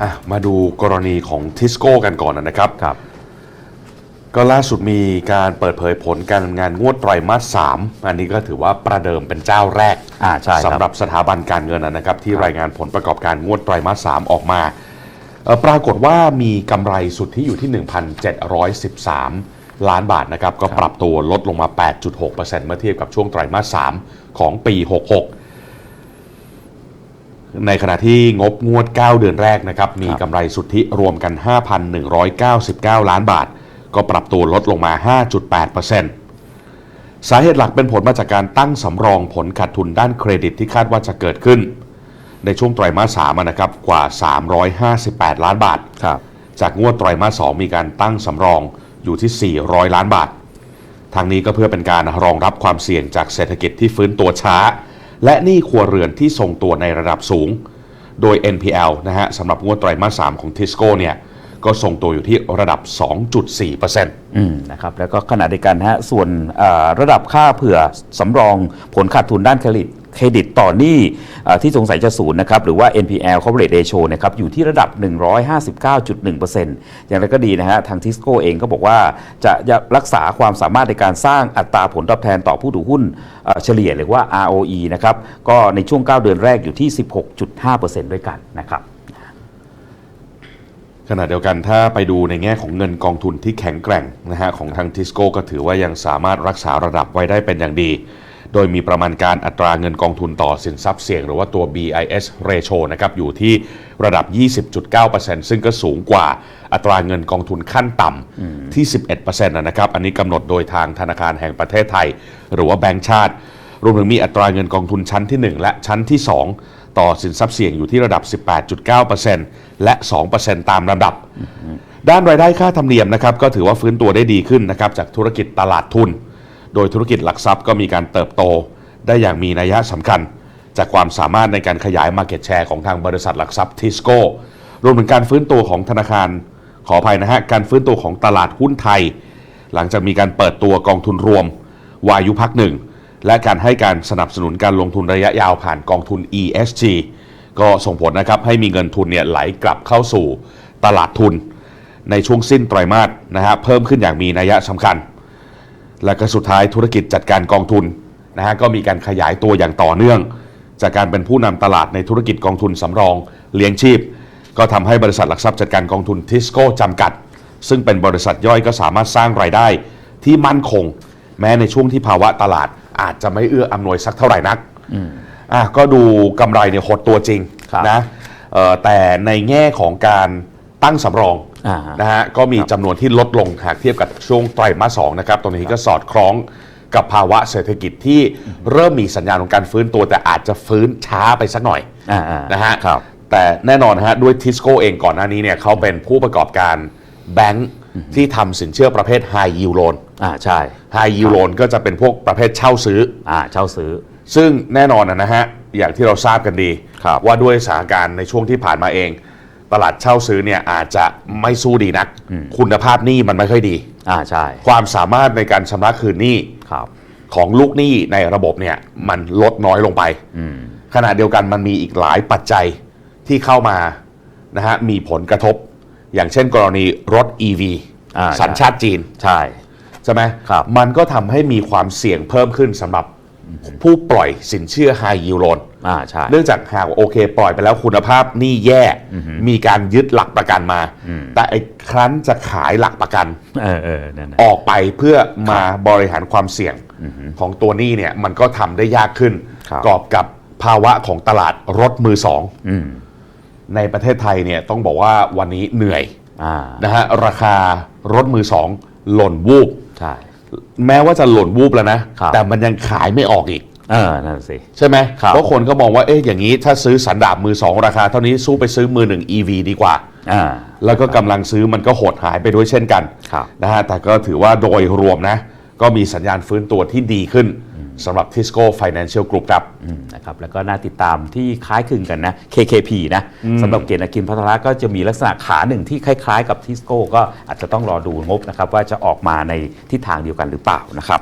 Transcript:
อะมาดูกรณีของทิสโก้กันก่อนนะครับครับ ก็ล่าสุดมีการเปิดเผยผลการงานงวดไตรมาส3อันนี้ก็ถือว่าประเดิมเป็นเจ้าแรกอ่าใช่ครับ สำหรับสถาบันการเงินนะครับ ที่รายงานผลประกอบการงวดไตรมาส3ออกมาเอ่อปรากฏว่ามีกำไรสุทธิอยู่ที่ 1,713 ล้านบาทนะครับ ก็ปรับตัวลดลงมา 8.6%เมื่อเทียบกับช่วงไตรมาส3ของปี 66 ในขณะที่งบงวด 9 เดือนแรกนะครับ มีกำไรสุทธิรวมกัน 5,199 ล้านบาท ก็ปรับตัวลดลงมา 5.8%สาเหตุหลักเป็นผลมาจากการตั้งสำรองผลขาดทุนด้านเครดิตที่คาดว่าจะเกิดขึ้น ในช่วงไตรมาส3นะครับกว่า 358 ล้านบาทครับจากงวดไตรมาส 2 มีการตั้งสำรองอยู่ที่ 400 ล้านบาททางนี้ก็เพื่อเป็นการรองรับความเสี่ยงจากเศรษฐกิจที่ฟื้นตัวช้า และหนี้ครัวเรือนที่ทรงตัวในระดับสูง โดย NPL นะฮะสำหรับงวดไตรมาส 3 ของทิสโก้เนี่ยก็ทรงตัวอยู่ที่ระดับ 2.4%อืมนะครับแล้วก็ขณะเดียวกันฮะส่วนระดับค่าเผื่อสำรองผลขาดทุนด้านเครดิต เครดิตต่อหนี้เอ่อที่สงสัยจะศูนย์นะครับหรือว่า NPL corporate ratio นะครับอยู่ที่ระดับ 159.1%อย่างไรก็ดีนะฮะทางทิสโก้เองก็บอกว่าจะรักษาความสามารถในการสร้างอัตราผลตอบแทนต่อผู้ถือหุ้นเอ่อเฉลี่ยหรือว่า ROE นะครับก็ในช่วง 9 เดือนแรกอยู่ที่ 16.5%ด้วยกันนะครับขณะเดียวกันถ้าไปดูในแง่ของเงินกองทุนที่แข็งแกร่งนะฮะของทางทิสโก้ก็ถือว่ายังสามารถรักษาระดับไว้ได้เป็นอย่างดี โดยมีประมาณการอัตราเงินกองทุนต่อสินทรัพย์เสี่ยง หรือว่าตัว BIS ratio นะครับอยู่ที่ระดับ 20.9%ซึ่งก็สูงกว่าอัตราเงินกองทุนขั้นต่ำที่ 11%นะครับ อันนี้กำหนดโดยทางธนาคารแห่งประเทศไทย หรือว่าแบงก์ชาติ รวมถึงมีอัตราเงินกองทุนชั้นที่ 1 และชั้นที่ 2 ต่อสินทรัพย์เสี่ยงอยู่ที่ระดับ 18.9%และ 2%ตามลำดับ ด้านรายได้ค่าธรรมเนียมนะครับก็ถือว่าฟื้นตัวได้ดีขึ้นนะครับจากธุรกิจตลาดทุน โดยธุรกิจหลักทรัพย์ก็มีการเติบโตได้อย่างมีนัยสำคัญ จากความสามารถในการขยาย Market Share ของทางบริษัทหลักทรัพย์ทิสโก้รวมถึงการฟื้นตัวของธนาคารขออภัยนะฮะการฟื้นตัวของตลาดหุ้นไทย หลังจากมีการเปิดตัวกองทุนรวม วายุพักหนึ่งและการให้การสนับสนุนการลงทุนระยะยาวผ่านกองทุน ESG ก็ส่งผลนะครับให้มีเงินทุนเนี่ยไหลกลับเข้าสู่ตลาดทุน ในช่วงสิ้นไตรมาสนะฮะเพิ่มขึ้นอย่างมีนัยสำคัญ และก็สุดท้ายธุรกิจจัดการกองทุนนะฮะก็มีการขยายตัวอย่างต่อเนื่อง จากการเป็นผู้นำตลาดในธุรกิจกองทุนสำรองเลี้ยงชีพ ก็ทำให้บริษัทหลักทรัพย์จัดการกองทุนทิสโก้จำกัด ซึ่งเป็นบริษัทย่อยก็สามารถสร้างรายได้ที่มั่นคง แม้ในช่วงที่ภาวะตลาดอาจจะไม่เอื้ออำนวยสักเท่าไหร่นักอะก็ดูกำไรเนี่ยหดตัวจริงครับนะเอ่อแต่ในแง่ของการตั้งสำรองอ่า นะฮะก็มีจำนวนที่ลดลงหากเทียบกับช่วงไตรมาสสองนะครับตรงนี้ก็สอดคล้องกับภาวะเศรษฐกิจที่เริ่มมีสัญญาณของการฟื้นตัวแต่อาจจะฟื้นช้าไปสักหน่อยอ่าอ่านะฮะครับแต่แน่นอนนะฮะด้วยทิสโก้เองก่อนหน้านี้เนี่ยเขาเป็นผู้ประกอบการแบงค์ที่ทำสินเชื่อประเภท High Yield Loan อ่าใช่ High Yield Loan ก็จะเป็นพวกประเภทเช่าซื้ออ่าเช่าซื้อ ซึ่งแน่นอนนะฮะอย่างที่เราทราบกันดีครับว่าด้วยสถานการณ์ในช่วงที่ผ่านมาเอง ตลาดเช่าซื้อเนี่ยอาจจะไม่สู้ดีนัก คุณภาพหนี้มันไม่ค่อยดี อ่าใช่ ความสามารถในการชำระคืนหนี้ครับ ของลูกหนี้ในระบบเนี่ยมันลดน้อยลงไปขณะเดียวกันมันมีอีกหลายปัจจัยที่เข้ามานะฮะมีผลกระทบ อย่างเช่นกรณีรถ EV อ่า สัญชาติจีน ใช่ ใช่ไหมครับ มันก็ทำให้มีความเสี่ยงเพิ่มขึ้นสำหรับ ผู้ปล่อยสินเชื่อ High Yield Loan อ่าใช่ เนื่องจากหากโอเค ปล่อยไปแล้วคุณภาพหนี้แย่ มีการยึดหลักประกันมา แต่ไอ้ครั้นจะขายหลักประกันเออเออนั่นนะออกไปเพื่อมาบริหารความเสี่ยงของตัวหนี้เนี่ยมันก็ทำได้ยากขึ้น ครับ กอบกับภาวะของตลาดรถมือสอง อืมในประเทศไทยเนี่ยต้องบอกว่าวันนี้เหนื่อยอ่านะฮะราคารถมือสองหล่นวูบ ใช่ แม้ว่าจะหล่นวูบแล้วนะ ครับ แต่มันยังขายไม่ออกอีก เออนั่นสิ ใช่ไหมครับเพราะคนก็มองว่าเอ๊ะอย่างนี้ถ้าซื้อสันดาบมือสองราคาเท่านี้สู้ไปซื้อมือหนึ่ง EV ดีกว่า อ่า แล้วก็กำลังซื้อมันก็หดหายไปด้วยเช่นกันครับ นะฮะแต่ก็ถือว่าโดยรวมนะ ก็มีสัญญาณฟื้นตัวที่ดีขึ้น สำหรับ Tisco Financial Group ครับอืมนะครับแล้วก็น่าติดตามที่คล้ายคลึงกันนะ KKP นะสำหรับเกียรตินาคินพัทระก็จะมีลักษณะขาหนึ่งที่คล้าย ๆ กับทิสโก้ก็อาจจะต้องรอดูงบนะครับว่าจะออกมาในทิศทางเดียวกันหรือเปล่านะครับ